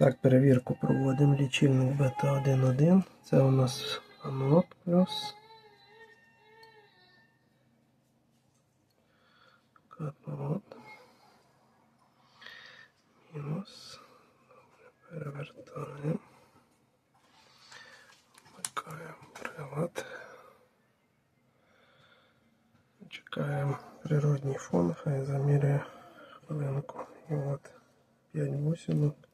Так, перевірку проводимо. Лічильник бета 1.1. Це у нас анод плюс. Катод. Мінус. Добре, перевертаємо. Вмикаємо прилад. Чекаємо природній фон, хай заміряє хвилинку. І от 5 бусинок.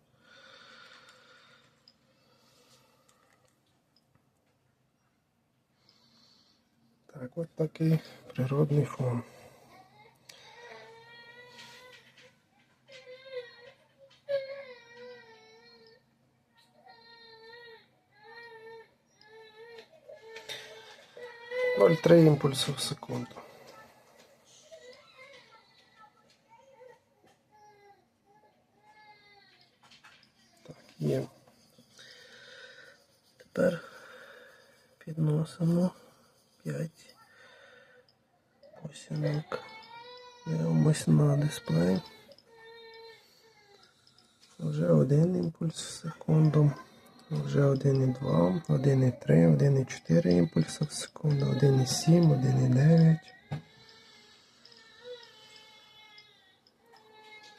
Так, от такий природний фон. Ноль три імпульси в секунду. Так, є. Тепер підносимо 5 Осінок. Дивимось на дисплей. Вже один імпульс в секунду. Вже 1,2, 1,3, 1,4 імпульси в секунду, 1,7, 1,9.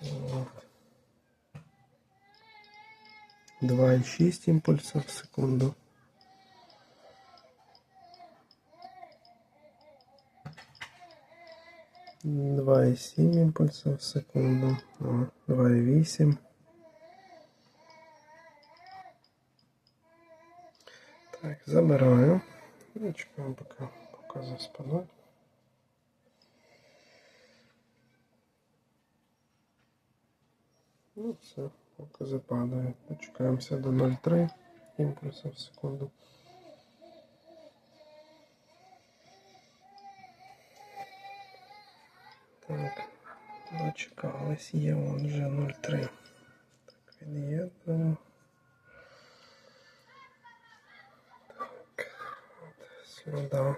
От. 2,6 імпульсів в секунду. Два і сім імпульсів в секунду. О, Два і вісім. Так, забираю. І чекаємо, поки покази спадуть. Ну все, покази падають. Дочекаємося до 0,3 імпульсів в секунду. Так, дочекались, є вон вже 0,3. Так, від'єднуємо. Так, от сюди.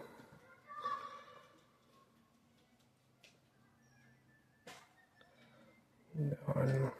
Ідеально.